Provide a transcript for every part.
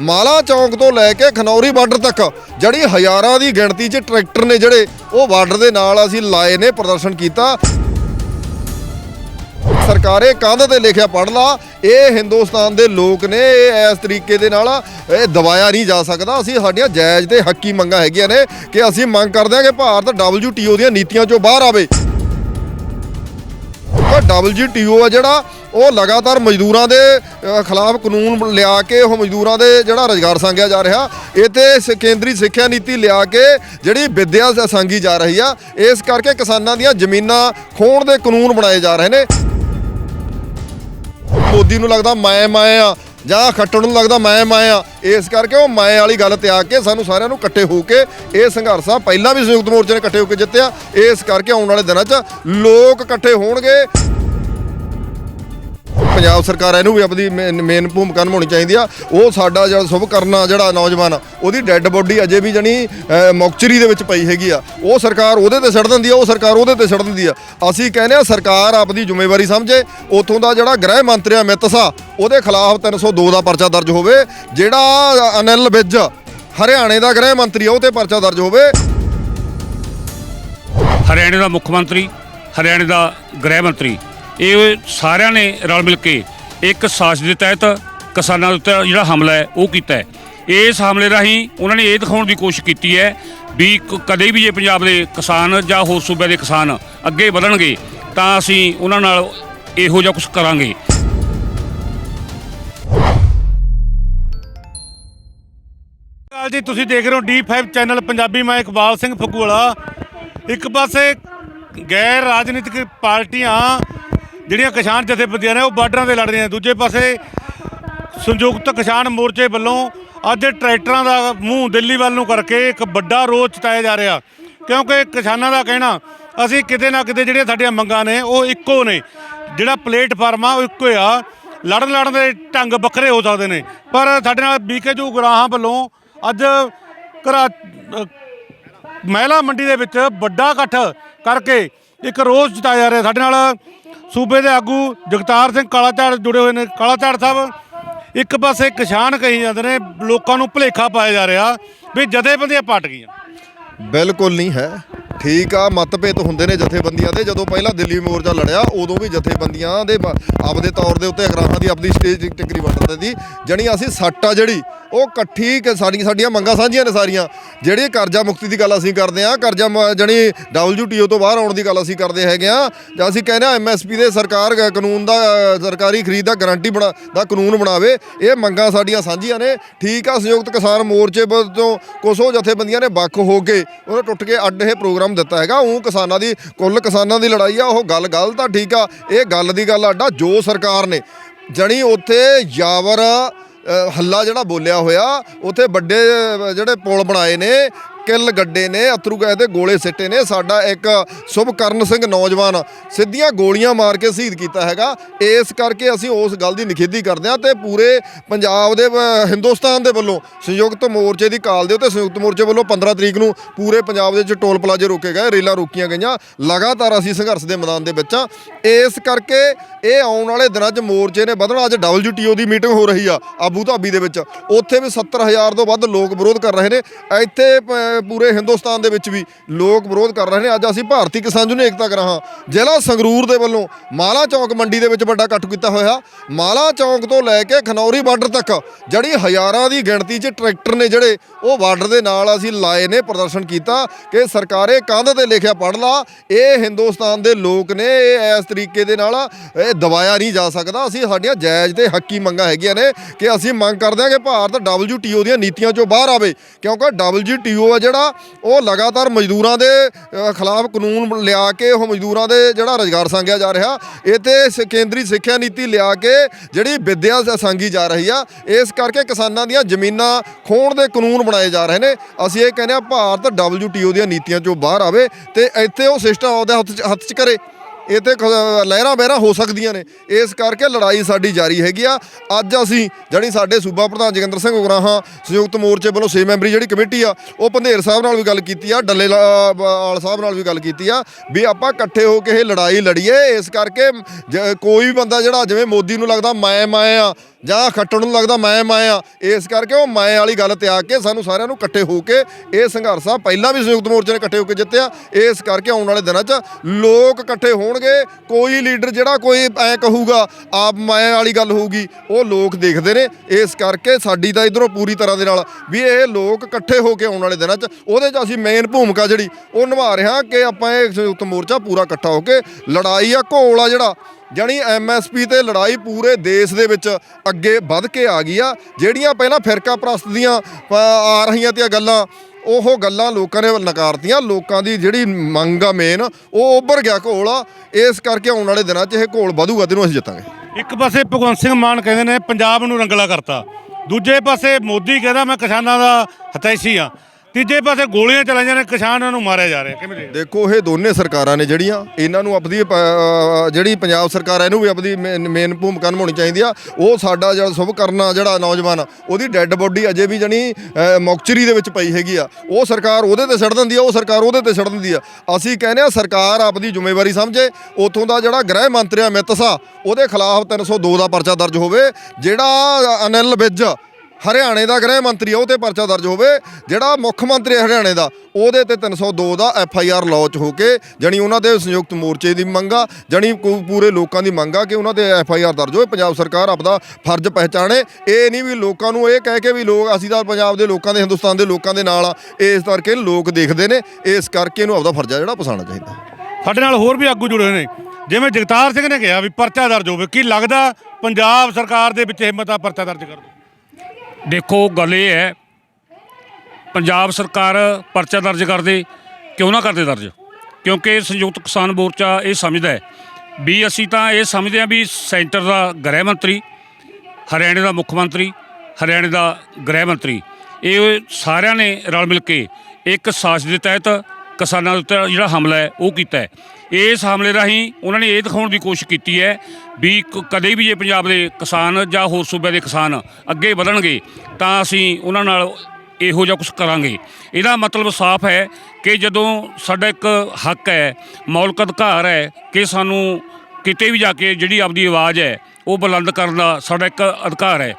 ਮਾਲਾ ਚੌਂਕ ਤੋਂ ਲੈ ਕੇ ਖਨੌਰੀ ਬਾਰਡਰ ਤੱਕ ਜਿਹੜੀ ਹਜ਼ਾਰਾਂ ਦੀ ਗਿਣਤੀ 'ਚ ਟਰੈਕਟਰ ਨੇ ਜਿਹੜੇ ਉਹ ਬਾਰਡਰ ਦੇ ਨਾਲ ਅਸੀਂ ਲਾਏ ਨੇ, ਪ੍ਰਦਰਸ਼ਨ ਕੀਤਾ। ਸਰਕਾਰੇ ਕੰਧ ਤੇ ਲਿਖਿਆ ਪੜ ਲਾ, ਇਹ ਹਿੰਦੁਸਤਾਨ ਦੇ ਲੋਕ ਨੇ, ਇਹ ਇਸ ਤਰੀਕੇ ਦੇ ਨਾਲ ਇਹ ਦਬਾਇਆ ਨਹੀਂ ਜਾ ਸਕਦਾ। ਅਸੀਂ ਸਾਡੀਆਂ ਜਾਇਜ਼ ਤੇ ਹੱਕੀ ਮੰਗਾਂ ਹੈਗੀਆਂ ਨੇ ਕਿ ਅਸੀਂ ਮੰਗ ਕਰਦੇ ਹਾਂ ਕਿ ਭਾਰਤ WTO ਦੀਆਂ ਨੀਤੀਆਂ ਚੋਂ ਬਾਹਰ ਆਵੇ। ਤਾਂ WTO ਆ ਜਿਹੜਾ ਉਹ ਲਗਾਤਾਰ ਮਜ਼ਦੂਰਾਂ ਦੇ ਖਿਲਾਫ ਕਾਨੂੰਨ ਲਿਆ ਕੇ ਉਹ ਮਜ਼ਦੂਰਾਂ ਦੇ ਜਿਹੜਾ ਰੁਜ਼ਗਾਰ ਸੰਗਿਆ ਜਾ ਰਿਹਾ, ਇਹ ਕੇਂਦਰੀ ਸਿੱਖਿਆ ਨੀਤੀ ਲਿਆ ਕੇ ਜਿਹੜੀ ਵਿਦਿਆ ਸ- ਸੰਗੀ ਜਾ ਰਹੀ ਆ, ਇਸ ਕਰਕੇ ਕਿਸਾਨਾਂ ਦੀਆਂ ਜ਼ਮੀਨਾਂ ਖੋਣ ਦੇ ਕਾਨੂੰਨ ਬਣਾਏ ਜਾ ਰਹੇ ਨੇ। ਮੋਦੀ ਨੂੰ ਲੱਗਦਾ ਮੈਂ ਮੈਂ ਆ, ਜਾਂ ਖੱਟੜ ਨੂੰ ਲੱਗਦਾ ਮੈਂ ਮੈਂ ਆ, ਇਸ ਕਰਕੇ ਉਹ ਮੈਂ ਵਾਲੀ ਗੱਲ ਤਿਆਗ ਕੇ ਸਾਨੂੰ ਸਾਰਿਆਂ ਨੂੰ ਇਕੱਠੇ ਹੋ ਕੇ ਇਹ ਸੰਘਰਸ਼ ਆ ਪਹਿਲਾਂ ਵੀ ਸੰਯੁਕਤ ਮੋਰਚੇ ਨੇ ਇਕੱਠੇ ਹੋ ਕੇ ਜਿੱਤਿਆ, ਇਸ ਕਰਕੇ ਆਉਣ ਵਾਲੇ ਦਿਨਾਂ 'ਚ ਲੋਕ ਇਕੱਠੇ ਹੋਣਗੇ। ਪੰਜਾਬ ਸਰਕਾਰ ਇਹਨੂੰ ਵੀ ਆਪਣੀ ਮੇਨ ਭੂਮਿਕਾ ਨਿਭਾਉਣੀ ਚਾਹੀਦੀ ਆ। ਉਹ ਸਾਡਾ ਜਿਹੜਾ ਸੁਭ ਕਰਨਾ ਜਿਹੜਾ ਨੌਜਵਾਨ ਆ, ਉਹਦੀ ਡੈੱਡ ਬੋਡੀ ਅਜੇ ਵੀ ਜਣੀ ਮੌਕਚਰੀ ਦੇ ਵਿੱਚ ਪਈ ਹੈਗੀ ਆ। ਉਹ ਸਰਕਾਰ ਉਹਦੇ ਤੇ ਛੱਡ ਦਿੰਦੀ ਆ ਉਹ ਸਰਕਾਰ ਉਹਦੇ ਤੇ ਛੱਡ ਦਿੰਦੀ ਆ। ਅਸੀਂ ਕਹਿੰਦੇ ਆ ਸਰਕਾਰ ਆਪਣੀ ਜ਼ਿੰਮੇਵਾਰੀ ਸਮਝੇ ਉਥੋਂ ਦਾ ਜਿਹੜਾ ਗ੍ਰਹਿ ਮੰਤਰੀ ਆ ਮਿੱਤਸਾ ਉਹਦੇ ਖਿਲਾਫ 302 ਦਾ ਪਰਚਾ ਦਰਜ ਹੋਵੇ ਜਿਹੜਾ ਅਨਿਲ ਵਿਜ ਹਰਿਆਣੇ ਦਾ ਗ੍ਰਹਿ ਮੰਤਰੀ ਆ ਉਹ ਤੇ ਪਰਚਾ ਦਰਜ ਹੋਵੇ। ਹਰਿਆਣੇ ਦਾ ਮੁੱਖ ਮੰਤਰੀ ਹਰਿਆਣੇ ਦਾ ਗ੍ਰਹਿ ਮੰਤਰੀ ਇਹ ਸਾਰਿਆਂ ਨੇ ਰਲ ਮਿਲ ਕੇ ਇੱਕ ਸਾਜ਼ਿਸ਼ ਦੇ ਤਹਿਤ ਕਿਸਾਨਾਂ ਦੇ ਉੱਤੇ ਜਿਹੜਾ ਹਮਲਾ ਹੈ, ਉਹ ਕੀਤਾ ਹੈ। ਇਸ ਹਮਲੇ ਰਾਹੀਂ ਉਹਨਾਂ ਨੇ ਇਹ ਦਿਖਾਉਣ ਦੀ ਕੋਸ਼ਿਸ਼ ਕੀਤੀ ਹੈ ਵੀ ਕਦੇ ਵੀ ਜੇ ਪੰਜਾਬ ਦੇ ਕਿਸਾਨ ਜਾਂ ਹੋਰ ਸੂਬਿਆਂ ਦੇ ਕਿਸਾਨ ਅੱਗੇ ਵਧਣਗੇ, ਤਾਂ ਅਸੀਂ ਉਹਨਾਂ ਨਾਲ ਇਹੋ ਜਿਹਾ ਕੁਝ ਕਰਾਂਗੇ। ਕਾਲ ਜੀ, ਤੁਸੀਂ ਦੇਖ ਰਹੇ ਹੋ D5 ਚੈਨਲ ਪੰਜਾਬੀ ਮੈਂ ਇਕਬਾਲ ਸਿੰਘ ਫਗੂਲਾ ਇੱਕ ਪਾਸੇ ਗੈਰ ਰਾਜਨੀਤਿਕ ਪਾਰਟੀਆਂ ਜਿਹੜੀਆਂ ਕਿਸਾਨ ਜਥੇਬੰਦੀਆਂ ਨੇ ਉਹ ਬਾਰਡਰਾਂ ਤੇ ਲੜ ਰਹੀਆਂ ਦੂਜੇ ਪਾਸੇ ਸੰਯੁਕਤ ਕਿਸਾਨ ਮੋਰਚੇ ਵੱਲੋਂ ਅੱਜ ਟਰੈਕਟਰਾਂ ਦਾ ਮੂੰਹ ਦਿੱਲੀ ਵੱਲ ਨੂੰ ਕਰਕੇ ਇੱਕ ਵੱਡਾ ਰੋਸ ਜਤਾਇਆ ਜਾ ਰਿਹਾ। ਕਿਉਂਕਿ ਕਿਸਾਨਾਂ ਦਾ ਕਹਿਣਾ, ਅਸੀਂ ਕਿਤੇ ਨਾ ਕਿਤੇ ਜਿਹੜੀਆਂ ਸਾਡੀਆਂ ਮੰਗਾਂ ਨੇ, ਉਹ ਇੱਕੋ ਨੇ। ਜਿਹੜਾ ਪਲੇਟਫਾਰਮ ਆ, ਉਹ ਇੱਕੋ ਆ। ਲੜਨ ਲੜਨ ਦੇ ਢੰਗ ਵੱਖਰੇ ਹੋ ਸਕਦੇ ਨੇ। ਪਰ ਸਾਡੇ ਨਾਲ ਬੀਕੇਜੂ ਗੁਰਾਹਾਂ ਵੱਲੋਂ ਅੱਜ ਘਰਾ ਮਹਿਲਾ ਮੰਡੀ ਦੇ ਵਿੱਚ ਵੱਡਾ ਇਕੱਠ ਕਰਕੇ ਇੱਕ ਰੋਸ ਜਤਾਇਆ ਜਾ ਰਿਹਾ। ਸਾਡੇ ਨਾਲ ਸੂਬੇ ਦੇ ਆਗੂ ਜਗਤਾਰ ਸਿੰਘ ਕਾਲਾਝਾੜ ਜੁੜੇ ਹੋਏ ਨੇ। ਕਾਲਾਝਾੜ ਸਾਹਿਬ, ਇੱਕ ਪਾਸੇ ਕਿਸਾਨ ਕਹੀ ਜਾਂਦੇ ਨੇ, ਲੋਕਾਂ ਨੂੰ ਭੁਲੇਖਾ ਪਾਇਆ ਜਾ ਰਿਹਾ ਵੀ ਜਥੇਬੰਦੀਆਂ ਪਟ ਗਈਆਂ। ਬਿਲਕੁਲ ਨਹੀਂ ਹੈ। ਠੀਕ ਆ, ਮਤਭੇਦ ਹੁੰਦੇ ਨੇ ਜਥੇਬੰਦੀਆਂ ਦੇ। ਜਦੋਂ ਪਹਿਲਾਂ ਦਿੱਲੀ ਮੋਰਚਾ ਲੜਿਆ, ਉਦੋਂ ਵੀ ਜਥੇਬੰਦੀਆਂ ਦੇ ਆਪਦੇ ਤੌਰ ਦੇ ਉੱਤੇ ਅਗਰਾਹਾਂ ਦੀ ਆਪਣੀ ਸਟੇਜ ਟਿਕਰੀ ਵੰਡ ਸੀ ਜਣੀ ਅਸੀਂ ਸੱਟ ਆ ਜਿਹੜੀ, ਉਹ ਇਕੱਠੀ ਕਿ ਸਾਡੀਆਂ ਸਾਡੀਆਂ ਮੰਗਾਂ ਸਾਂਝੀਆਂ ਨੇ ਸਾਰੀਆਂ। ਜਿਹੜੀ ਕਰਜ਼ਾ ਮੁਕਤੀ ਦੀ ਗੱਲ ਅਸੀਂ ਕਰਦੇ ਆ ਕਰਜ਼ਾ ਮ- ਜਣੀ WTO ਤੋਂ ਬਾਹਰ ਆਉਣ ਦੀ ਗੱਲ ਅਸੀਂ ਕਰਦੇ ਹੈਗੇ ਆ ਜਾਂ ਅਸੀਂ ਕਹਿੰਦੇ ਆ ਐਮਐਸਪੀ ਦੇ ਸਰਕਾਰ ਗ- ਕਾਨੂੰਨ ਦਾ ਸਰਕਾਰੀ ਖਰੀਦ ਦਾ ਗਾਰੰਟੀ ਬਣਾ, ਦਾ ਕਾਨੂੰਨ ਬਣਾਵੇ। ਇਹ ਮੰਗਾਂ ਸਾਡੀਆਂ ਸਾਂਝੀਆਂ ਨੇ। ਠੀਕ ਆ, ਸੰਯੁਕਤ ਕਿਸਾਨ ਮੋਰਚੇ ਵੱਲ ਤੋਂ ਕੁਛ ਉਹ ਜਥੇਬੰਦੀਆਂ ਨੇ ਵੱਖ ਹੋ ਕੇ ਉਹਨੇ ਟੁੱਟ ਕੇ ਅੱਡ ਇਹ ਪ੍ਰੋਗਰਾਮ ਦਿੱਤਾ ਹੈਗਾ। ਉਹ ਕਿਸਾਨਾਂ ਦੀ, ਕੁੱਲ ਕਿਸਾਨਾਂ ਦੀ ਲੜਾਈ ਆ, ਉਹ ਗੱਲ ਗਲਤ ਆ ਠੀਕ ਆ। ਇਹ ਗੱਲ ਦੀ ਗੱਲ ਅੱਡਾ ਜੋ ਸਰਕਾਰ ਨੇ ਜਣੀ ਉੱਥੇ ਯਾਵਰ ਹੱਲਾ ਜਿਹੜਾ ਬੋਲਿਆ ਹੋਇਆ, ਉੱਥੇ ਵੱਡੇ ਜਿਹੜੇ ਪੁਲ ਬਣਾਏ ਨੇ ਕਿੱਲ ਗੱਡੇ ਨੇ ਅਥਰੂ ਗੈਸ ਦੇ ਗੋਲੇ ਸਿੱਟੇ ਨੇ। ਸਾਡਾ ਇੱਕ ਸੁਭਕਰਨ ਸਿੰਘ ਨੌਜਵਾਨ ਸਿੱਧੀਆਂ ਗੋਲੀਆਂ ਮਾਰ ਕੇ ਸ਼ਹੀਦ ਕੀਤਾ ਹੈਗਾ। ਇਸ ਕਰਕੇ ਅਸੀਂ ਉਸ ਗੱਲ ਦੀ ਨਿਖੇਧੀ ਕਰਦੇ ਹਾਂ ਤੇ ਪੂਰੇ ਪੰਜਾਬ ਦੇ ਅ, ਹਿੰਦੁਸਤਾਨ ਦੇ ਵੱਲੋਂ ਸੰਯੁਕਤ ਮੋਰਚੇ ਦੀ ਕਾਲ ਦੇ ਉੱਤੇ ਸੰਯੁਕਤ ਮੋਰਚੇ ਵੱਲੋਂ 15 ਤਰੀਕ ਨੂੰ ਪੂਰੇ ਪੰਜਾਬ ਦੇ ਵਿੱਚ ਟੋਲ ਪਲਾਜ਼ੇ ਰੋਕੇ ਗਏ ਰੇਲਾਂ ਰੋਕੀਆਂ ਗਈਆਂ। ਲਗਾਤਾਰ ਅਸੀਂ ਸੰਘਰਸ਼ ਦੇ ਮੈਦਾਨ ਦੇ ਵਿੱਚ ਆ ਇਸ ਕਰਕੇ ਇਹ ਆਉਣ ਵਾਲੇ ਦਿਨਾਂ 'ਚ ਮੋਰਚੇ ਨੇ ਵਧਣਾ। ਅੱਜ WTO ਦੀ ਮੀਟਿੰਗ ਹੋ ਰਹੀ ਆ ਆਬੂ ਧਾਬੀ ਦੇ ਵਿੱਚ। ਉੱਥੇ ਵੀ 70000 ਤੋਂ ਵੱਧ ਲੋਕ ਵਿਰੋਧ ਕਰ ਰਹੇ ਨੇ। ਇੱਥੇ ਪ- ਪੂਰੇ ਹਿੰਦੁਸਤਾਨ ਦੇ ਵਿੱਚ ਵੀ ਲੋਕ ਵਿਰੋਧ ਕਰ ਰਹੇ ਨੇ। ਅੱਜ ਅਸੀਂ ਭਾਰਤੀ ਕਿਸਾਨ ਯੂਨੀਅਨ ਏਕਤਾ ਕਰਾਹਾਂ। ਜ਼ਿਲ੍ਹਾ ਸੰਗਰੂਰ ਦੇ ਵੱਲੋਂ ਮਾਲਾ ਚੌਂਕ ਮੰਡੀ ਦੇ ਵਿੱਚ ਵੱਡਾ ਇਕੱਠ ਕੀਤਾ ਹੋਇਆ। ਮਾਲਾ ਚੌਂਕ ਤੋਂ ਲੈ ਕੇ ਖਨੌਰੀ ਬਾਰਡਰ ਤੱਕ ਜਿਹੜੀ ਹਜ਼ਾਰਾਂ ਦੀ ਗਿਣਤੀ 'ਚ ਟਰੈਕਟਰ ਨੇ ਜਿਹੜੇ, ਉਹ ਬਾਰਡਰ ਦੇ ਨਾਲ ਅਸੀਂ ਲਾਏ ਨੇ, ਪ੍ਰਦਰਸ਼ਨ ਕੀਤਾ ਕਿ ਸਰਕਾਰੇ ਕੰਧ ਤੇ ਲਿਖਿਆ ਪੜ ਲਾ, ਇਹ ਹਿੰਦੁਸਤਾਨ ਦੇ ਲੋਕ ਨੇ, ਇਹ ਇਸ ਤਰੀਕੇ ਦੇ ਨਾਲ ਇਹ ਦਬਾਇਆ ਨਹੀਂ ਜਾ ਸਕਦਾ। ਅਸੀਂ ਸਾਡੀਆਂ ਜਾਇਜ਼ ਤੇ ਹੱਕੀ ਮੰਗਾਂ ਹੈਗੀਆਂ ਨੇ ਕਿ ਅਸੀਂ ਮੰਗ ਕਰਦੇ ਹਾਂ ਕਿ ਭਾਰਤ WTO ਦੀਆਂ ਨੀਤੀਆਂ ਚੋਂ ਬਾਹਰ ਆਵੇ। ਕਿਉਂਕਿ WTO ਆ ਜਿਹੜਾ ਉਹ ਲਗਾਤਾਰ ਮਜ਼ਦੂਰਾਂ ਦੇ ਖਿਲਾਫ ਕਾਨੂੰਨ ਲਿਆ ਕੇ ਉਹ ਮਜ਼ਦੂਰਾਂ ਦੇ ਜਿਹੜਾ ਰੁਜ਼ਗਾਰ ਸੰਗਿਆ ਜਾ ਰਿਹਾ, ਇਹ ਸ- ਕੇਂਦਰੀ ਸਿੱਖਿਆ ਨੀਤੀ ਲਿਆ ਕੇ ਜਿਹੜੀ ਵਿਦਿਆ ਸ- ਸੰਗੀ ਜਾ ਰਹੀ ਆ, ਇਸ ਕਰਕੇ ਕਿਸਾਨਾਂ ਦੀਆਂ ਜ਼ਮੀਨਾਂ ਖੋਣ ਦੇ ਕਾਨੂੰਨ ਬਣਾਏ ਜਾ ਰਹੇ ਨੇ। ਅਸੀਂ ਇਹ ਕਹਿੰਦੇ ਆ ਭਾਰਤ WTO ਦੀਆਂ ਨੀਤੀਆਂ ਚੋਂ ਬਾਹਰ ਆਵੇ ਤੇ ਇੱਥੇ ਉਹ ਸਿਸਟਮ ਉਹਦੇ ਹੱਥ 'ਚ ਹੱਥ 'ਚ ਕਰੇ। ਇੱਥੇ ਖ- ਲਹਿਰਾਂ ਬਹਿਰਾਂ ਹੋ ਸਕਦੀਆਂ ਨੇ। ਇਸ ਕਰਕੇ ਲੜਾਈ ਸਾਡੀ ਜਾਰੀ ਹੈਗੀ ਆ। ਅੱਜ ਅਸੀਂ ਜਿਹੜੀ ਸਾਡੇ ਸੂਬਾ ਪ੍ਰਧਾਨ ਜੋਗਿੰਦਰ ਸਿੰਘ ਉਗਰਾਹਾਂ, ਸੰਯੁਕਤ ਮੋਰਚੇ ਵੱਲੋਂ 6 ਮੈਂਬਰੀ ਜਿਹੜੀ ਕਮੇਟੀ ਆ, ਉਹ ਪੰਧੇਰ ਸਾਹਿਬ ਨਾਲ ਵੀ ਗੱਲ ਕੀਤੀ ਆ, ਡੱਲੇ ਲਾ- ਵਾਲ ਸਾਹਿਬ ਨਾਲ ਵੀ ਗੱਲ ਕੀਤੀ ਆ, ਵੀ ਆਪਾਂ ਇਕੱਠੇ ਹੋ ਕੇ ਇਹ ਲੜਾਈ ਲੜੀਏ। ਇਸ ਕਰਕੇ ਜ- ਕੋਈ ਵੀ ਬੰਦਾ ਜਿਹੜਾ ਜਿਵੇਂ ਮੋਦੀ ਨੂੰ ਲੱਗਦਾ ਮੈਂ ਮੈਂ ਆ, ਜਾਂ ਖੱਟਣ ਨੂੰ ਲੱਗਦਾ ਮੈਂ ਮੈਂ ਆ, ਇਸ ਕਰਕੇ ਉਹ ਮੈਂ ਵਾਲੀ ਗੱਲ ਤਿਆਗ ਕੇ ਸਾਨੂੰ ਸਾਰਿਆਂ ਨੂੰ ਇਕੱਠੇ ਹੋ ਕੇ ਇਹ ਸੰਘਰਸ਼ ਆ ਪਹਿਲਾਂ ਵੀ ਸੰਯੁਕਤ ਮੋਰਚੇ ਨੇ ਇਕੱਠੇ ਹੋ ਕੇ ਜਿੱਤਿਆ। ਇਸ ਕਰਕੇ ਆਉਣ ਵਾਲੇ ਦਿਨਾਂ 'ਚ ਲੋਕ ਇਕੱਠੇ ਹੋਣ ਹੋਣਗੇ, ਕੋਈ ਲੀਡਰ ਜਿਹੜਾ ਕੋਈ ਐ ਕਹੂਗਾ, ਆਪ ਮੈਂ ਵਾਲੀ ਗੱਲ ਹੋਊਗੀ। ਉਹ ਲੋਕ ਦੇਖਦੇ ਨੇ। ਇਸ ਕਰਕੇ ਸਾਡੀ ਤਾਂ ਇਧਰੋਂ ਪੂਰੀ ਤਰ੍ਹਾਂ ਦੇ ਨਾਲ ਵੀ ਇਹ ਲੋਕ ਇਕੱਠੇ ਹੋ ਕੇ ਆਉਣ ਵਾਲੇ ਦਿਨਾਂ 'ਚ, ਉਹਦੇ 'ਚ ਅਸੀਂ ਮੇਨ ਭੂਮਿਕਾ ਜਿਹੜੀ, ਉਹ ਨਿਭਾ ਰਹੇ ਹਾਂ ਕਿ ਆਪਾਂ ਇਹ ਸੰਯੁਕਤ ਮੋਰਚਾ ਪੂਰਾ ਇਕੱਠਾ ਹੋ ਕੇ ਲੜਾਈ ਆ, ਘੋਲ ਆ ਜਿਹੜਾ, ਜਾਣੀ ਐਮਐਸਪੀ ਤੇ ਲੜਾਈ ਪੂਰੇ ਦੇਸ਼ ਦੇ ਵਿੱਚ ਅੱਗੇ ਵੱਧ ਕੇ ਆ ਗਈ ਆ। ਜਿਹੜੀਆਂ ਪਹਿਲਾਂ ਫਿਰਕਾ ਪ੍ਰਸਤ ਦੀਆਂ ਆ ਰਹੀਆਂ ਤੀਆਂ ਗੱਲਾਂ ਉਹ ਗੱਲਾਂ ਲੋਕਾਂ ਨੇ ਨਕਾਰਤੀਆਂ, ਲੋਕਾਂ ਦੀ ਜਿਹੜੀ ਮੰਗ ਆ ਮੇਨ ਉਹ ਉੱਭਰ ਗਿਆ ਘੋਲ। ਆ ਇਸ ਕਰਕੇ ਆਉਣ ਵਾਲੇ ਦਿਨਾਂ 'ਚ ਇਹ ਘੋਲ ਵਧੂਗਾ ਤੈਨੂੰ ਅਸੀਂ ਜਿੱਤਾਂਗੇ। ਇੱਕ ਪਾਸੇ ਭਗਵੰਤ ਸਿੰਘ ਮਾਨ ਕਹਿੰਦੇ ਨੇ, ਪੰਜਾਬ ਨੂੰ ਰੰਗਲਾ ਕਰਤਾ। ਦੂਜੇ ਪਾਸੇ ਮੋਦੀ ਕਹਿੰਦਾ, ਮੈਂ ਕਿਸਾਨਾਂ ਦਾ ਹਤੈਸ਼ੀ ਆ। ਤੀਜੇ ਪਾਸੇ ਗੋਲੀਆਂ ਚਲਾਈਆਂ ਨੇ ਕਿਸਾਨਾਂ ਨੂੰ ਮਾਰਿਆ ਜਾ ਰਿਹਾ ਕਿਵੇਂ ਦੇਖਦੇ ਦੇਖੋ ਇਹ ਦੋਨੇ ਸਰਕਾਰਾਂ ਨੇ ਜਿਹੜੀਆਂ ਇਹਨਾਂ ਨੂੰ ਆਪਦੀ ਪ- ਜਿਹੜੀ ਪੰਜਾਬ ਸਰਕਾਰ ਹੈ ਇਹਨੂੰ ਵੀ ਆਪਣੀ ਮੇਨ ਮੇਨ ਭੂਮਿਕਾ ਨਿਭਾਉਣੀ ਚਾਹੀਦੀ ਆ। ਉਹ ਸਾਡਾ ਜਿਹੜਾ ਸੁਭ ਕਰਨਾ ਜਿਹੜਾ ਨੌਜਵਾਨ ਆ, ਉਹਦੀ ਡੈੱਡ ਬੋਡੀ ਅਜੇ ਵੀ ਜਣੀ ਮੌਕਚਰੀ ਦੇ ਵਿੱਚ ਪਈ ਹੈਗੀ ਆ। ਉਹ ਸਰਕਾਰ ਉਹਦੇ ਤੇ ਛੱਡ ਦਿੰਦੀ ਆ ਉਹ ਸਰਕਾਰ ਉਹਦੇ ਤੇ ਛੱਡ ਦਿੰਦੀ ਆ। ਅਸੀਂ ਕਹਿੰਦੇ ਆ ਸਰਕਾਰ ਆਪਦੀ ਜ਼ਿੰਮੇਵਾਰੀ ਸਮਝੇ ਉਥੋਂ ਦਾ ਜਿਹੜਾ ਗ੍ਰਹਿ ਮੰਤਰੀ ਆ ਅਮਿਤ ਸ਼ਾਹ ਉਹਦੇ ਖਿਲਾਫ 302 ਦਾ ਪਰਚਾ ਦਰਜ ਹੋਵੇ ਜਿਹੜਾ ਅਨਿਲ ਵਿਜ ਹਰਿਆਣੇ ਦਾ ਗ੍ਰਹਿ ਮੰਤਰੀ ਆ, ਉਹ ਤੇ ਪਰਚਾ ਦਰਜ ਹੋਵੇ, ਜਿਹੜਾ ਮੁੱਖ ਮੰਤਰੀ ਹਰਿਆਣੇ ਦਾ, ਉਹਦੇ ਤੇ 302 ਦਾ ਐਫ ਆਈ ਆਰ ਲੌਂਚ ਹੋ ਕੇ, ਜਣੀ ਉਹਨਾਂ ਦੇ ਸੰਯੁਕਤ ਮੋਰਚੇ ਦੀ ਮੰਗਾ ਜਣੀ ਪੂਰੇ ਲੋਕਾਂ ਦੀ ਮੰਗਾ ਕਿ ਉਹਨਾਂ ਤੇ ਐਫ ਆਈ ਆਰ ਦਰਜ ਹੋਵੇ ਪੰਜਾਬ ਸਰਕਾਰ ਆਪਦਾ ਫਰਜ਼ ਪਹਿਚਾਣੇ। ਇਹ ਨਹੀਂ ਵੀ ਲੋਕਾਂ ਨੂੰ ਇਹ ਕਹਿ ਕੇ ਵੀ ਲੋਕ, ਅਸੀਂ ਤਾਂ ਪੰਜਾਬ ਦੇ ਲੋਕਾਂ ਦੇ, ਹਿੰਦੁਸਤਾਨ ਦੇ ਲੋਕਾਂ ਦੇ ਨਾਲ ਆ, ਇਸ ਕਰਕੇ ਲੋਕ ਦੇਖਦੇ ਨੇ, ਇਸ ਕਰਕੇ ਇਹਨੂੰ ਆਪਦਾ ਫਰਜ਼ ਆ ਜਿਹੜਾ ਪਛਾਣਨਾ ਚਾਹੀਦਾ। ਸਾਡੇ ਨਾਲ ਹੋਰ ਵੀ ਆਗੂ ਜੁੜੇ ਨੇ, ਜਿਵੇਂ ਜਗਤਾਰ ਸਿੰਘ ਨੇ ਕਿਹਾ ਵੀ ਪਰਚਾ ਦਰਜ ਹੋਵੇ, ਕੀ ਲੱਗਦਾ ਪੰਜਾਬ ਸਰਕਾਰ ਦੇ ਵਿੱਚ ਹਿੰਮਤ ਆ ਪਰਚਾ ਦਰਜ ਕਰ ਦੋ? ਦੇਖੋ, ਗੱਲ ਇਹ ਹੈ, ਪੰਜਾਬ ਸਰਕਾਰ ਪਰਚਾ ਦਰਜ ਕਰਦੇ, ਕਿਉਂ ਨਾ ਕਰਦੇ ਦਰਜ? ਕਿਉਂਕਿ ਸੰਯੁਕਤ ਕਿਸਾਨ ਮੋਰਚਾ ਇਹ ਸਮਝਦਾ ਹੈ ਵੀ ਅਸੀਂ ਤਾਂ ਇਹ ਸਮਝਦੇ ਹਾਂ ਵੀ ਸੈਂਟਰ ਦਾ ਗ੍ਰਹਿ ਮੰਤਰੀ, ਹਰਿਆਣੇ ਦਾ ਮੁੱਖ ਮੰਤਰੀ, ਹਰਿਆਣੇ ਦਾ ਗ੍ਰਹਿ ਮੰਤਰੀ, ਇਹ ਸਾਰਿਆਂ ਨੇ ਰਲ ਮਿਲ ਕੇ ਇੱਕ ਸਾਜ਼ਿਸ਼ ਦੇ ਤਹਿਤ ਕਿਸਾਨਾਂ ਦੇ ਉੱਤੇ ਜਿਹੜਾ ਹਮਲਾ ਹੈ, ਉਹ ਕੀਤਾ ਹੈ। ਇਸ ਹਮਲੇ ਰਾਹੀਂ ਉਹਨਾਂ ਨੇ ਇਹ ਦਿਖਾਉਣ ਦੀ ਕੋਸ਼ਿਸ਼ ਕੀਤੀ ਹੈ ਵੀ ਕਦੇ ਵੀ ਜੇ ਪੰਜਾਬ ਦੇ ਕਿਸਾਨ ਜਾਂ ਹੋਰ ਸੂਬਿਆਂ ਦੇ ਕਿਸਾਨ ਅੱਗੇ ਵਧਣਗੇ, ਤਾਂ ਅਸੀਂ ਉਹਨਾਂ ਨਾਲ ਇਹੋ ਜਿਹਾ ਕੁਝ ਕਰਾਂਗੇ। ਇਹਦਾ ਮਤਲਬ ਸਾਫ਼ ਹੈ ਕਿ ਜਦੋਂ ਸਾਡਾ ਇੱਕ ਹੱਕ ਹੈ ਮੌਲਿਕ ਅਧਿਕਾਰ ਹੈ ਕਿ ਸਾਨੂੰ ਕਿਤੇ ਵੀ ਜਾ ਕੇ ਜਿਹੜੀ ਆਪਦੀ ਆਵਾਜ਼ ਹੈ ਉਹ ਬੁਲੰਦ ਕਰਨ ਦਾ ਸਾਡਾ ਇੱਕ ਅਧਿਕਾਰ ਹੈ।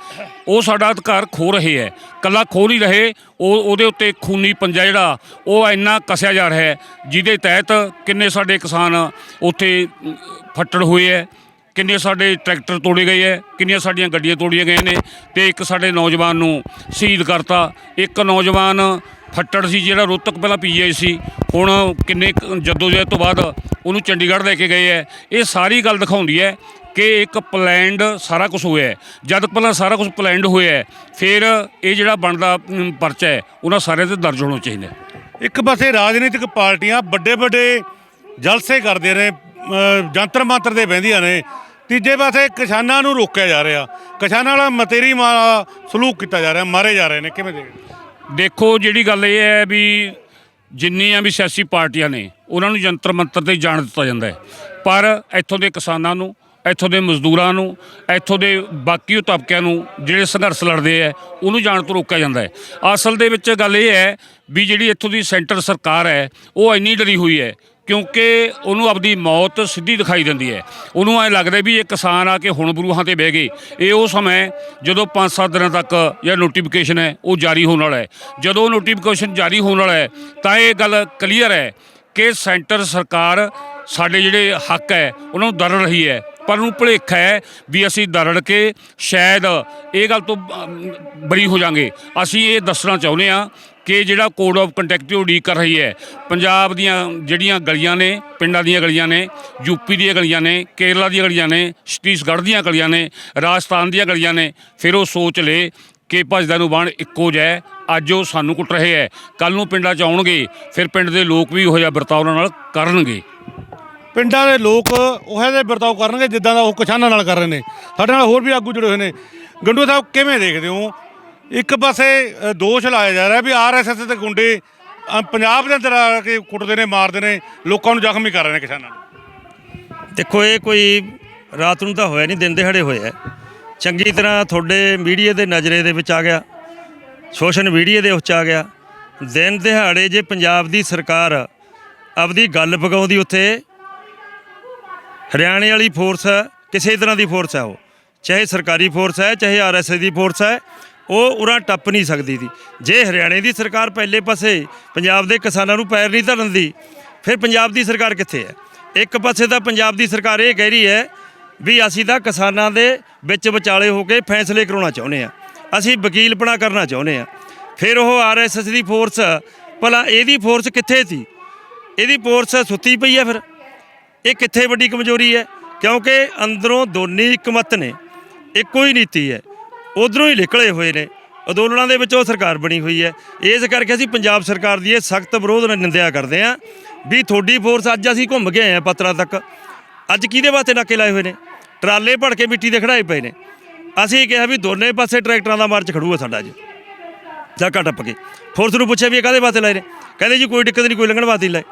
ਉਹ ਸਾਡਾ ਅਧਿਕਾਰ ਖੋ ਰਹੇ ਹੈ। ਕੱਲਾ ਖੋ ਨਹੀਂ ਰਹੇ, ਉਹ ਉਹਦੇ ਉੱਤੇ ਖੂਨੀ ਪੰਜਾ ਜਿਹੜਾ, ਉਹ ਇੰਨਾ ਕਸਿਆ ਜਾ ਰਿਹਾ ਹੈ, ਜਿਹਦੇ ਤਹਿਤ ਕਿੰਨੇ ਸਾਡੇ ਕਿਸਾਨ ਉੱਥੇ ਫੱਟੜ ਹੋਏ ਹੈ, ਕਿੰਨੇ ਸਾਡੇ ਟਰੈਕਟਰ ਤੋੜੇ ਗਏ ਹੈ, ਕਿੰਨੀਆਂ ਸਾਡੀਆਂ ਗੱਡੀਆਂ ਤੋੜੀਆਂ ਗਈਆਂ ਨੇ ਤੇ ਇੱਕ ਸਾਡੇ ਨੌਜਵਾਨ ਨੂੰ ਸ਼ਹੀਦ ਕਰਤਾ। ਇੱਕ ਨੌਜਵਾਨ ਫੱਟੜ ਸੀ, ਜਿਹੜਾ ਰੋਤਕ ਪਹਿਲਾਂ ਪੀਏ ਸੀ, ਹੁਣ ਕਿੰਨੇ ਜਦੋਜਹਿਦ ਤੋਂ ਬਾਅਦ ਉਹਨੂੰ ਚੰਡੀਗੜ੍ਹ ਲੈ ਕੇ ਗਏ ਹੈ। ਇਹ ਸਾਰੀ ਗੱਲ ਦਿਖਾਉਂਦੀ ਹੈ ਕਿ ਇੱਕ ਪਲੈਨਡ ਸਾਰਾ ਕੁਝ ਹੋਇਆ ਜਦ ਪਹਿਲਾਂ ਸਾਰਾ ਕੁਝ ਪਲੈਨਡ ਹੋਇਆ ਫਿਰ ਇਹ ਜਿਹੜਾ ਬਣਦਾ ਪਰਚਾ ਹੈ ਉਹਨਾਂ ਸਾਰਿਆਂ ਤੇ ਦਰਜ ਹੋਣਾ ਚਾਹੀਦਾ ਇੱਕ ਪਾਸੇ ਰਾਜਨੀਤਿਕ ਪਾਰਟੀਆਂ ਵੱਡੇ ਵੱਡੇ ਜਲਸੇ ਕਰਦੇ ਨੇ ਜੰਤਰ ਮੰਤਰ ਦੇ ਬਹਿੰਦੀਆਂ ਨੇ ਤੀਜੇ ਪਾਸੇ ਕਿਸਾਨਾਂ ਨੂੰ ਰੋਕਿਆ ਜਾ ਰਿਹਾ। ਕਿਸਾਨਾਂ ਨਾਲ ਮਤੇਰੀ ਮਾ ਸਲੂਕ ਕੀਤਾ ਜਾ ਰਿਹਾ ਮਾਰੇ ਜਾ ਰਹੇ ਨੇ। ਕਿਵੇਂ ਦੇਖਦੇ ਦੇਖੋ ਜਿਹੜੀ ਗੱਲ ਇਹ ਹੈ ਵੀ ਜਿੰਨੀਆਂ ਵੀ ਸਿਆਸੀ ਪਾਰਟੀਆਂ ਨੇ ਉਹਨਾਂ ਨੂੰ ਜੰਤਰ ਮੰਤਰ ਤੇ ਜਾਣ ਦਿੱਤਾ ਜਾਂਦਾ ਹੈ। ਪਰ ਇੱਥੋਂ ਦੇ ਕਿਸਾਨਾਂ ਨੂੰ ਇੱਥੋਂ ਦੇ ਮਜ਼ਦੂਰਾਂ ਨੂੰ, ਇੱਥੋਂ ਦੇ ਬਾਕੀ ਉਹ ਤਬਕਿਆਂ ਨੂੰ ਜਿਹੜੇ ਸੰਘਰਸ਼ ਲੜਦੇ ਆ, ਉਹਨੂੰ ਜਾਣ ਤੋਂ ਰੋਕਿਆ ਜਾਂਦਾ ਹੈ। ਅਸਲ ਦੇ ਵਿੱਚ ਗੱਲ ਇਹ ਹੈ ਵੀ ਜਿਹੜੀ ਇੱਥੋਂ ਦੀ ਸੈਂਟਰ ਸਰਕਾਰ ਹੈ, ਉਹ ਇੰਨੀ ਡਰੀ ਹੋਈ ਹੈ ਕਿਉਂਕਿ ਉਹਨੂੰ ਆਪਦੀ ਮੌਤ ਸਿੱਧੀ ਦਿਖਾਈ ਦਿੰਦੀ ਹੈ। ਉਹਨੂੰ ਐ ਲੱਗਦਾ ਵੀ ਇਹ ਕਿਸਾਨ ਆ ਕੇ ਹੁਣ ਬਰੂਹਾਂ ਤੇ ਬਹਿ ਗਏ। ਇਹ ਉਹ ਸਮਾਂ ਜਦੋਂ 5-7 ਦਿਨਾਂ ਤੱਕ ਜਿਹੜਾ ਨੋਟੀਫਿਕੇਸ਼ਨ ਹੈ, ਉਹ ਜਾਰੀ ਹੋਣ ਵਾਲਾ ਹੈ। ਜਦੋਂ ਨੋਟੀਫਿਕੇਸ਼ਨ ਜਾਰੀ ਹੋਣ ਵਾਲਾ ਹੈ, ਤਾਂ ਇਹ ਗੱਲ ਕਲੀਅਰ ਹੈ ਕਿ ਸੈਂਟਰ ਸਰਕਾਰ ਸਾਡੇ ਜਿਹੜੇ ਹੱਕ ਹੈ, ਉਹਨਾਂ ਨੂੰ ਦਰੜ ਰਹੀ ਹੈ। ਪਰ ਨੂੰ ਭੁਲੇਖਾ ਹੈ ਵੀ ਅਸੀਂ ਦਰੜ ਕੇ ਸ਼ਾਇਦ ਇਹ ਗੱਲ ਤੋਂ ਅਮ, ਬਰੀ ਹੋ ਜਾਾਂਗੇ। ਅਸੀਂ ਇਹ ਦੱਸਣਾ ਚਾਹੁੰਦੇ ਆ ਕਿ ਜਿਹੜਾ ਕੋਡ ਆਫ ਕੰਟੈਕਟ ਉਡੀਕ ਕਰ ਰਹੀ ਹੈ ਪੰਜਾਬ ਦੀਆਂ ਜਿਹੜੀਆਂ ਗਲੀਆਂ ਨੇ ਪਿੰਡਾਂ ਦੀਆਂ ਗਲੀਆਂ ਨੇ ਯੂਪੀ ਦੀਆਂ ਗਲੀਆਂ ਨੇ ਕੇਰਲਾ ਦੀਆਂ ਗਲੀਆਂ ਨੇ ਛੱਤੀਸਗੜ੍ਹ ਦੀਆਂ ਗਲੀਆਂ ਨੇ ਰਾਜਸਥਾਨ ਦੀਆਂ ਗਲੀਆਂ ਨੇ ਫਿਰ ਉਹ ਸੋਚ ਲੇ ਕਿ ਭਜਦਾ ਨੂੰ ਬਾਣ ਇੱਕੋ ਜਿਹਾ ਅੱਜ ਉਹ ਸਾਨੂੰ ਕੁੱਟ ਰਹੇ ਹੈ। ਕੱਲ ਨੂੰ ਪਿੰਡਾਂ 'ਚ ਆਉਣਗੇ ਫਿਰ ਪਿੰਡ ਦੇ ਲੋਕ ਵੀ ਉਹੋ ਜਿਹਾ ਵਰਤਾਓ ਨਾਲ ਕਰਨਗੇ। ਪਿੰਡਾਂ ਦੇ ਲੋਕ ਉਹ ਜਿਹੇ ਵਰਤਾਓ ਕਰਨਗੇ ਜਿੱਦਾਂ ਦਾ ਉਹ ਕਿਸਾਨਾਂ ਨਾਲ ਕਰ ਰਹੇ ਨੇ। ਸਾਡੇ ਨਾਲ ਹੋਰ ਵੀ ਆਗੂ ਜੁੜੇ ਹੋਏ ਨੇ। ਗੰਡੂ ਸਾਹਿਬ, ਕਿਵੇਂ ਦੇਖਦੇ ਹੋ? ਇੱਕ ਪਾਸੇ ਦੋਸ਼ ਲਾਇਆ ਜਾ ਰਿਹਾ ਵੀ ਆਰਐਸਐਸ ਦੇ ਗੁੰਡੇ ਪੰਜਾਬ ਦੇ ਅੰਦਰ ਆ ਕੇ ਕੁੱਟਦੇ ਨੇ, ਮਾਰਦੇ ਨੇ, ਲੋਕਾਂ ਨੂੰ ਜ਼ਖਮੀ ਕਰ ਰਹੇ ਨੇ ਕਿਸਾਨਾਂ ਨੂੰ। ਦੇਖੋ, ਇਹ ਕੋਈ ਰਾਤ ਨੂੰ ਤਾਂ ਹੋਇਆ ਨਹੀਂ, ਦਿਨ ਦਿਹਾੜੇ ਹੋਇਆ ਚੰਗੀ ਤਰ੍ਹਾਂ ਤੁਹਾਡੇ ਮੀਡੀਆ ਦੇ ਨਜ਼ਰੇ ਦੇ ਵਿੱਚ ਆ ਗਿਆ। ਸੋਸ਼ਲ ਮੀਡੀਆ ਦੇ ਉੱਚ ਆ ਗਿਆ। ਦਿਨ ਦਿਹਾੜੇ ਜੇ ਪੰਜਾਬ ਦੀ ਸਰਕਾਰ ਆਪਦੀ ਗੱਲ ਪਕਾਉਂਦੀ ਉੱਥੇ ਹਰਿਆਣੇ ਵਾਲੀ ਫੋਰਸ ਕਿਸੇ ਤਰ੍ਹਾਂ ਦੀ ਫੋਰਸ ਹੈ ਉਹ। ਚਾਹੇ ਸਰਕਾਰੀ ਫੋਰਸ ਹੈ, ਚਾਹੇ ਆਰਐਸਐਸ ਦੀ ਫੋਰਸ ਹੈ, ਉਹ ਉਰਾਂ ਟੱਪ ਨਹੀਂ ਸਕਦੀ ਦੀ। ਜੇ ਹਰਿਆਣੇ ਦੀ ਸਰਕਾਰ ਪਹਿਲੇ ਪਾਸੇ ਪੰਜਾਬ ਦੇ ਕਿਸਾਨਾਂ ਨੂੰ ਪੈਰ ਨਹੀਂ ਧਰਨ ਦੀ, ਫਿਰ ਪੰਜਾਬ ਦੀ ਸਰਕਾਰ ਕਿੱਥੇ ਹੈ? ਇੱਕ ਪਾਸੇ ਤਾਂ ਪੰਜਾਬ ਦੀ ਸਰਕਾਰ ਇਹ ਕਹਿ ਰਹੀ ਹੈ ਵੀ ਅਸੀਂ ਤਾਂ ਕਿਸਾਨਾਂ ਦੇ ਵਿੱਚ ਵਿਚਾਲੇ ਹੋ ਕੇ ਫੈਸਲੇ ਕਰਾਉਣਾ ਚਾਹੁੰਦੇ ਆ ਅਸੀਂ ਵਕੀਲਪਣਾ ਕਰਨਾ ਚਾਹੁੰਦੇ ਆ ਫਿਰ ਉਹ ਆਰਐਸਐਸ ਦੀ ਫੋਰਸ ਭਲਾ ਇਹਦੀ ਫੋਰਸ ਕਿੱਥੇ ਸੀ? ਇਹਦੀ ਫੋਰਸ ਸੁੱਤੀ ਪਈ ਹੈ ਫਿਰ। ਇਹ ਕਿੱਥੇ ਵੱਡੀ ਕਮਜ਼ੋਰੀ ਹੈ? ਕਿਉਂਕਿ ਅੰਦਰੋਂ ਦੋਨੇ ਇੱਕ ਨੇ, ਇੱਕੋ ਹੀ ਨੀਤੀ ਹੈ। ਉਧਰੋਂ ਹੀ ਨਿਕਲੇ ਹੋਏ ਨੇ। ਅੰਦੋਲਨਾਂ ਦੇ ਵਿੱਚ ਉਹ ਸਰਕਾਰ ਬਣੀ ਹੋਈ ਹੈ। ਇਸ ਕਰਕੇ ਅਸੀਂ ਪੰਜਾਬ ਸਰਕਾਰ ਦੀ ਇਹ ਸਖਤ ਵਿਰੋਧ ਨਾਲ ਨਿੰਦਿਆ ਕਰਦੇ ਹਾਂ ਵੀ ਤੁਹਾਡੀ ਫੋਰਸ ਅੱਜ ਅਸੀਂ ਘੁੰਮ ਕੇ ਆਏ ਹਾਂ ਪਤਰਾ ਤੱਕ। ਅੱਜ ਕਿਹਦੇ ਵਾਸਤੇ ਨਾਕੇ ਲਾਏ ਹੋਏ ਨੇ? ਟਰਾਲੇ ਭੜ ਕੇ ਮਿੱਟੀ ਦੇ ਖੜਾਏ ਪਏ ਨੇ। ਅਸੀਂ ਕਿਹਾ ਵੀ ਦੋਨੇ ਪਾਸੇ ਟਰੈਕਟਰਾਂ ਦਾ ਮਾਰਚ ਖੜੂਗਾ ਸਾਡਾ ਅੱਜ। ਧੱਕਾ ਟੱਪ ਕੇ। ਫੋਰਸ ਨੂੰ ਪੁੱਛਿਆ ਵੀ ਇਹ ਕਾਹਦੇ ਵਾਸਤੇ ਲਾਏ ਨੇ? ਕਹਿੰਦੇ ਜੀ ਕੋਈ ਦਿੱਕਤ ਨਹੀਂ, ਕੋਈ ਲੰਘਣ ਵਾਸਤੇ ਲਾਏ।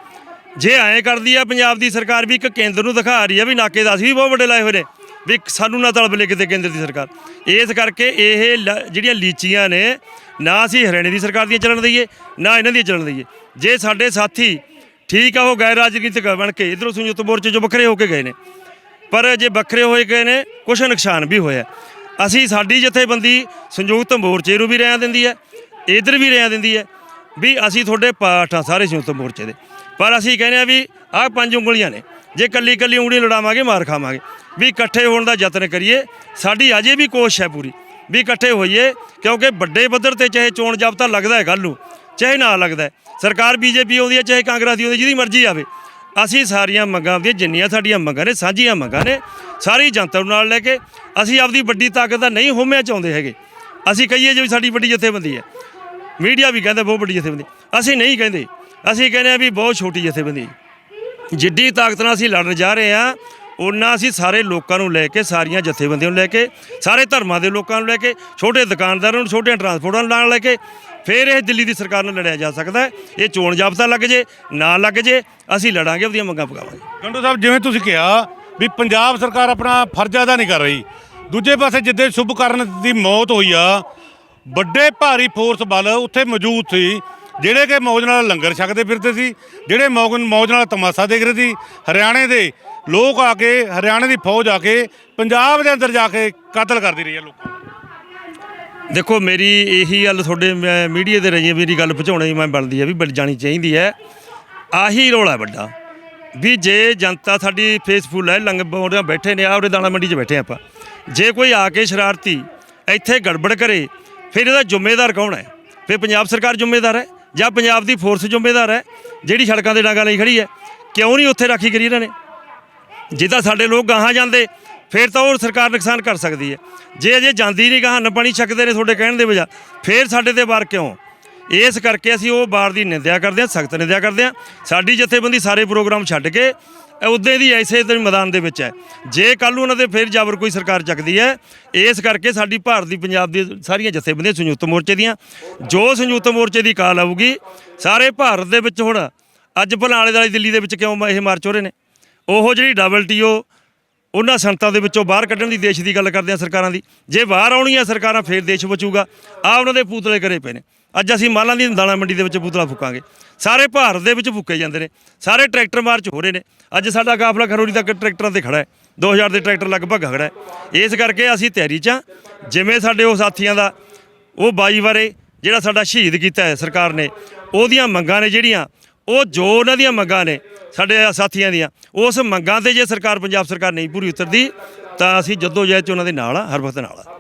ਜੇ ਐਂ ਕਰਦੀ ਆ, ਪੰਜਾਬ ਦੀ ਸਰਕਾਰ ਵੀ ਇੱਕ ਕੇਂਦਰ ਨੂੰ ਦਿਖਾ ਰਹੀ ਆ ਵੀ ਨਾਕੇ ਦਾ ਅਸੀਂ ਵੀ ਬਹੁਤ ਵੱਡੇ ਲਾਏ ਹੋਏ ਨੇ, ਵੀ ਸਾਨੂੰ ਨਾ ਤਲਬਲੇ ਕਿਤੇ ਕੇਂਦਰ ਦੀ ਸਰਕਾਰ। ਇਸ ਕਰਕੇ ਇਹ ਲ- ਜਿਹੜੀਆਂ ਲੀਚੀਆਂ ਨੇ, ਨਾ ਅਸੀਂ ਹਰਿਆਣੇ ਦੀ ਸਰਕਾਰ ਦੀਆਂ ਚੱਲਣ ਦਈਏ, ਨਾ ਇਹਨਾਂ ਦੀਆਂ ਚੱਲਣ ਦਈਏ। ਜੇ ਸਾਡੇ ਸਾਥੀ ਠੀਕ ਆ, ਉਹ ਗੈਰ ਰਾਜਨੀਤਿਕ ਬਣ ਕੇ ਇਧਰੋਂ ਸੰਯੁਕਤ ਮੋਰਚੇ ਚੋਂ ਵੱਖਰੇ ਹੋ ਕੇ ਗਏ ਨੇ। ਪਰ ਜੇ ਵੱਖਰੇ ਹੋਏ ਗਏ ਨੇ, ਕੁਛ ਨੁਕਸਾਨ ਵੀ ਹੋਇਆ। ਅਸੀਂ ਸਾਡੀ ਜਥੇਬੰਦੀ ਸੰਯੁਕਤ ਮੋਰਚੇ ਨੂੰ ਵੀ ਰਿਆਂ ਦਿੰਦੀ ਹੈ, ਇਧਰ ਵੀ ਰਿਆਂ ਦਿੰਦੀ ਹੈ, ਵੀ ਅਸੀਂ ਤੁਹਾਡੇ ਪਾਠ ਆ ਸਾਰੇ ਸੰਯੁਕਤ ਮੋਰਚੇ ਦੇ। ਪਰ ਅਸੀਂ ਕਹਿੰਦੇ ਆ ਵੀ ਆਹ ਪੰਜ ਉਂਗਲੀਆਂ ਨੇ ਜੇ ਕੱਲੀ ਕੱਲੀ ਉਂਗਲੀ ਲੜਾਵਾਂਗੇ ਮਾਰ ਖਾਵਾਂਗੇ। ਵੀ ਇਕੱਠੇ ਹੋਣ ਦਾ ਯਤਨ ਕਰੀਏ ਸਾਡੀ ਅਜੇ ਵੀ ਕੋਸ਼ਿਸ਼ ਹੈ ਪੂਰੀ ਵੀ ਇਕੱਠੇ ਹੋਈਏ ਕਿਉਂਕਿ ਵੱਡੇ ਪੱਧਰ ਤੇ ਚਾਹੇ ਚੋਣ ਜਾਬਤਾ ਲੱਗਦਾ ਹੈ ਕੱਲ੍ਹ ਨੂੰ ਚਾਹੇ ਨਾ ਲੱਗਦਾ ਹੈ। ਸਰਕਾਰ ਬੀਜੇਪੀ ਆਉਂਦੀ ਹੈ ਚਾਹੇ ਕਾਂਗਰਸ ਦੀ ਆਉਂਦੀ ਹੈ, ਜਿਹਦੀ ਮਰਜ਼ੀ ਆਵੇ। ਅਸੀਂ ਸਾਰੀਆਂ ਮੰਗਾਂ ਦੀਆਂ ਜਿੰਨੀਆਂ ਸਾਡੀਆਂ ਮੰਗਾਂ ਨੇ ਸਾਂਝੀਆਂ ਮੰਗਾਂ ਨੇ ਸਾਰੀ ਜਨਤਾ ਨੂੰ ਨਾਲ ਲੈ ਕੇ ਅਸੀਂ ਆਪਦੀ ਵੱਡੀ ਤਾਕਤ ਦਾ ਨਹੀਂ ਹੋਮਿਆ ਚਾਹੁੰਦੇ ਹੈਗੇ। ਅਸੀਂ ਕਹੀਏ ਜੇ ਵੀ ਸਾਡੀ ਵੱਡੀ ਜਥੇਬੰਦੀ ਹੈ। ਮੀਡੀਆ ਵੀ ਕਹਿੰਦਾ ਬਹੁਤ ਵੱਡੀ ਜਥੇਬੰਦੀ ਅਸੀਂ ਨਹੀਂ ਕਹਿੰਦੇ ਅਸੀਂ ਕਹਿੰਦੇ ਆ ਵੀ ਬਹੁਤ ਛੋਟੀ ਜਥੇਬੰਦੀ। ਜਿੱਡੀ ਤਾਕਤ ਨਾਲ ਅਸੀਂ ਲੜਨ ਜਾ ਰਹੇ ਹਾਂ ਉਹਨਾਂ ਅਸੀਂ ਸਾਰੇ ਲੋਕਾਂ ਨੂੰ ਲੈ ਕੇ, ਸਾਰੀਆਂ ਜਥੇਬੰਦੀਆਂ ਨੂੰ ਲੈ ਕੇ, ਸਾਰੇ ਧਰਮਾਂ ਦੇ ਲੋਕਾਂ ਨੂੰ ਲੈ ਕੇ, ਛੋਟੇ ਦੁਕਾਨਦਾਰਾਂ ਨੂੰ ਛੋਟੇ ਟਰਾਂਸਪੋਰਟਾਂ ਨੂੰ ਨਾਲ ਲੈ ਕੇ, ਫਿਰ ਇਹ ਦਿੱਲੀ ਦੀ ਸਰਕਾਰ ਨਾਲ ਲੜਿਆ ਜਾ ਸਕਦਾ ਇਹ ਚੋਣ ਜਾਬਤਾ ਲੱਗ ਜੇ, ਨਾ ਲੱਗ ਜੇ, ਅਸੀਂ ਲੜਾਂਗੇ, ਉਹਦੀਆਂ ਮੰਗਾਂ ਪਕਾਵਾਂਗੇ ਗੰਡੂ ਸਾਹਿਬ, ਜਿਵੇਂ ਤੁਸੀਂ ਕਿਹਾ ਵੀ ਪੰਜਾਬ ਸਰਕਾਰ ਆਪਣਾ ਫਰਜ਼ ਅਦਾ ਨਹੀਂ ਕਰ ਰਹੀ, ਦੂਜੇ ਪਾਸੇ ਜਿੱਦੇ ਸ਼ੁਭਕਰਨ ਦੀ ਮੌਤ ਹੋਈ ਆ, ਵੱਡੇ ਭਾਰੀ ਫੋਰਸ ਬਲ ਉੱਥੇ ਮੌਜੂਦ ਸੀ ਜਿਹੜੇ ਕਿ ਮੌਜ ਨਾਲ ਲੰਗਰ ਛਕਦੇ ਫਿਰਦੇ ਸੀ, ਜਿਹੜੇ ਮੌਜ ਨਾਲ ਤਮਾਸ਼ਾ ਦੇਖ ਰਹੇ ਸੀ, ਹਰਿਆਣੇ ਦੇ ਲੋਕ ਆ ਕੇ, ਹਰਿਆਣੇ ਦੀ ਫੌਜ ਆ ਕੇ ਪੰਜਾਬ ਦੇ ਅੰਦਰ ਜਾ ਕੇ ਕਤਲ ਕਰਦੀ ਰਹੀ ਹੈ ਲੋਕਾਂ ਦੇਖੋ, ਮੇਰੀ ਇਹੀ ਗੱਲ ਤੁਹਾਡੇ ਮੈਂ ਮੀਡੀਆ ਦੇ ਰਾਹੀਂ ਮੇਰੀ ਗੱਲ ਪਹੁੰਚਾਉਣੀ ਮੈਂ ਬਣਦੀ ਹੈ ਵੀ ਬਣ ਜਾਣੀ ਚਾਹੀਦੀ ਹੈ। ਆਹੀ ਰੋਲਾ ਹੈ ਵੱਡਾ, ਵੀ ਜੇ ਜਨਤਾ ਸਾਡੀ ਫੇਸਫੁੱਲ ਹੈ ਲੰਗ ਬੋੜਿਆਂ ਬੈਠੇ ਨੇ ਆਉਰੇ ਦਾਣਾ ਮੰਡੀ 'ਚ ਬੈਠੇ ਆਪਾਂ, ਜੇ ਕੋਈ ਆ ਕੇ ਸ਼ਰਾਰਤੀ ਇੱਥੇ ਗੜਬੜ ਕਰੇ, ਫਿਰ ਇਹਦਾ ਜ਼ਿੰਮੇਦਾਰ ਕੌਣ ਹੈ? ਫਿਰ ਪੰਜਾਬ ਸਰਕਾਰ ਜ਼ਿੰਮੇਦਾਰ ਹੈ? ਜਾਂ ਪੰਜਾਬ ਦੀ ਫੋਰਸ ਜ਼ਿੰਮੇਦਾਰ ਹੈ, ਜਿਹੜੀ ਸੜਕਾਂ ਦੇ ਡਾਂਗਾ ਲਈ ਖੜੀ ਹੈ, ਕਿਉਂ ਨਹੀਂ ਉੱਥੇ ਰਾਖੀ ਕਰੀ ਇਹਨਾਂ ਨੇ? ਜਿੱਦਾਂ ਸਾਡੇ ਲੋਕ ਗਾਹਾਂ ਜਾਂਦੇ, ਫਿਰ ਤਾਂ ਉਹ ਸਰਕਾਰ ਨੁਕਸਾਨ ਕਰ ਸਕਦੀ ਹੈ। ਜੇ ਅਜੇ ਜਾਂਦੀ ਨਹੀਂ, ਗਾਹਾਂ ਨਾ ਪਾਣੀ ਛਕਦੇ ਨੇ ਤੁਹਾਡੇ ਕਹਿਣ ਦੇ ਵਜ੍ਹਾ ਫਿਰ ਸਾਡੇ ਤੇ ਵਾਰ ਕਿਉਂ? ਇਸ ਕਰਕੇ ਅਸੀਂ ਉਹ ਵਾਰ ਦੀ ਨਿੰਦਿਆ ਕਰਦੇ ਹਾਂ, ਸਖਤ ਨਿੰਦਿਆ ਕਰਦੇ ਹਾਂ। ਸਾਡੀ ਜਥੇਬੰਦੀ ਸਾਰੇ ਪ੍ਰੋਗਰਾਮ ਛੱਡ ਕੇ ਉਦੋਂ ਦੀ ਐਸੇ ਤੇ ਮੈਦਾਨ ਦੇ ਵਿੱਚ ਹੈ। ਜੇ ਕੱਲ ਨੂੰ ਉਹਨਾਂ ਦੇ ਫਿਰ ਜਾਬਰ ਕੋਈ ਸਰਕਾਰ ਚੱਕਦੀ ਹੈ, ਇਸ ਕਰਕੇ ਸਾਡੀ ਭਾਰਤ ਦੀ ਪੰਜਾਬ ਦੀ ਸਾਰੀਆਂ ਜਥੇਬੰਦੀਆਂ ਸੰਯੁਕਤ ਮੋਰਚੇ ਦੀਆਂ, ਜੋ ਸੰਯੁਕਤ ਮੋਰਚੇ ਦੀ ਕਾਲ ਆਊਗੀ, ਸਾਰੇ ਭਾਰਤ ਦੇ ਵਿੱਚ ਹੁਣ ਅੱਜ ਭਲਾ ਆਲੇ ਦੁਆਲੇ ਦਿੱਲੀ ਦੇ ਵਿੱਚ ਕਿਉਂ ਇਹ ਮਾਰਚ ਹੋ ਰਹੇ ਨੇ? ਉਹ ਜਿਹੜੀ ਡਬਲ ਡਬਲਟੀਓ ਉਹਨਾਂ ਸੰਤਾਂ ਦੇ ਵਿੱਚੋਂ ਬਾਹਰ ਕੱਢਣ ਦੀ, ਦੇਸ਼ ਦੀ ਗੱਲ ਕਰਦੇ ਆ ਸਰਕਾਰਾਂ ਦੀ। ਜੇ ਬਾਹਰ ਆਉਣੀਆਂ ਸਰਕਾਰਾਂ, ਫੇਰ ਦੇਸ਼ ਬਚੂਗਾ। ਆ ਉਹਨਾਂ ਦੇ ਪੂਤਲੇ ਕਰੇ ਪਏ ਨੇ। ਅੱਜ ਅਸੀਂ ਮਾਲਾਂ ਦੀ ਦਾਣਾ ਮੰਡੀ ਦੇ ਵਿੱਚ ਪੂਤਲਾ ਫੂਕਾਂਗੇ। ਸਾਰੇ ਭਾਰਤ ਦੇ ਵਿੱਚ ਫੂਕੇ ਜਾਂਦੇ ਨੇ। ਸਾਰੇ ਟਰੈਕਟਰ ਮਾਰਚ ਹੋ ਰਹੇ ਨੇ। ਅੱਜ ਸਾਡਾ ਕਾਫਲਾ ਖਰੋੜੀ ਤੱਕ ਟਰੈਕਟਰਾਂ ਤੇ ਖੜਾ ਹੈ। 2000 ਦੇ ਟਰੈਕਟਰ ਲਗਭਗ ਖੜਾ ਹੈ। ਇਸ ਕਰਕੇ ਅਸੀਂ ਤਿਆਰੀ 'ਚ ਹਾਂ। ਜਿਵੇਂ ਸਾਡੇ ਉਹ ਸਾਥੀਆਂ ਦਾ ਉਹ ਬਾਈ ਬਾਰੇ ਜਿਹੜਾ ਸਾਡਾ ਸ਼ਹੀਦ ਕੀਤਾ ਹੈ ਸਰਕਾਰ ਨੇ, ਉਹਦੀਆਂ ਮੰਗਾਂ ਨੇ ਜਿਹੜੀਆਂ, ਉਹ ਜੋ ਉਹਨਾਂ ਦੀਆਂ ਮੰਗਾਂ ਨੇ ਸਾਡੇ ਸਾਥੀਆਂ ਦੀਆਂ, ਉਸ ਮੰਗਾਂ ਤੇ ਜੇ ਸਰਕਾਰ, ਪੰਜਾਬ ਸਰਕਾਰ ਨਹੀਂ ਪੂਰੀ ਉਤਰਦੀ, ਤਾਂ ਅਸੀਂ ਜੱਦੋ ਜਹਿਦ ਚ ਉਹਨਾਂ ਦੇ ਨਾਲ ਆ ਹਰ ਵਕਤ ਨਾਲ ਆ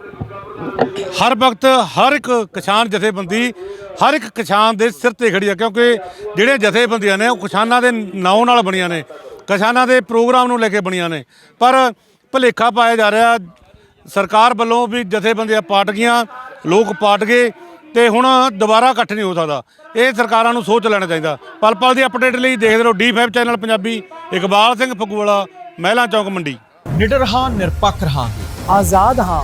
ਹਰ ਵਕਤ ਹਰ ਇੱਕ ਕਿਸਾਨ ਜਥੇਬੰਦੀ, ਹਰ ਇੱਕ ਕਿਸਾਨ ਦੇ ਸਿਰ ਤੇ ਖੜੀ ਹੈ ਕਿਉਂਕਿ ਜਿਹੜੇ ਜਥੇਬੰਦੀਆਂ ਨੇ ਉਹ ਕਿਸਾਨਾਂ ਦੇ ਨਾਂ ਨਾਲ ਬਣੀਆਂ ਨੇ, ਕਿਸਾਨਾਂ ਦੇ ਪ੍ਰੋਗਰਾਮ ਨੂੰ ਲੈ ਕੇ ਬਣੀਆਂ ਨੇ। ਪਰ ਭੁਲੇਖਾ ਪਾਇਆ ਜਾ ਰਿਹਾ, ਸਰਕਾਰ ਵੱਲੋਂ ਵੀ ਜਥੇਬੰਦੀਆਂ ਪਾਟ ਗਈਆਂ, ਲੋਕ ਪਾਟ ਗਏ ਤੇ ਹੁਣ ਦੁਬਾਰਾ ਇਕੱਠ ਨਹੀਂ ਹੋ ਸਕਦਾ। ਇਹ ਸਰਕਾਰਾਂ ਨੂੰ ਸੋਚ ਲੈਣਾ ਚਾਹੀਦਾ। ਪਲ ਪਲ ਦੀ ਅਪਡੇਟ ਲਈ ਦੇਖਦੇ ਰਹੋ D5 ਚੈਨਲ ਪੰਜਾਬੀ, ਇਕਬਾਲ ਸਿੰਘ ਫਗੂਵਾਲਾ, ਮਹਿਲਾ ਚੌਕ ਮੰਡੀ। ਨਿਡਰ ਹਾਂ, ਨਿਰਪੱਖ ਹਾਂ ਆਜ਼ਾਦ ਹਾਂ।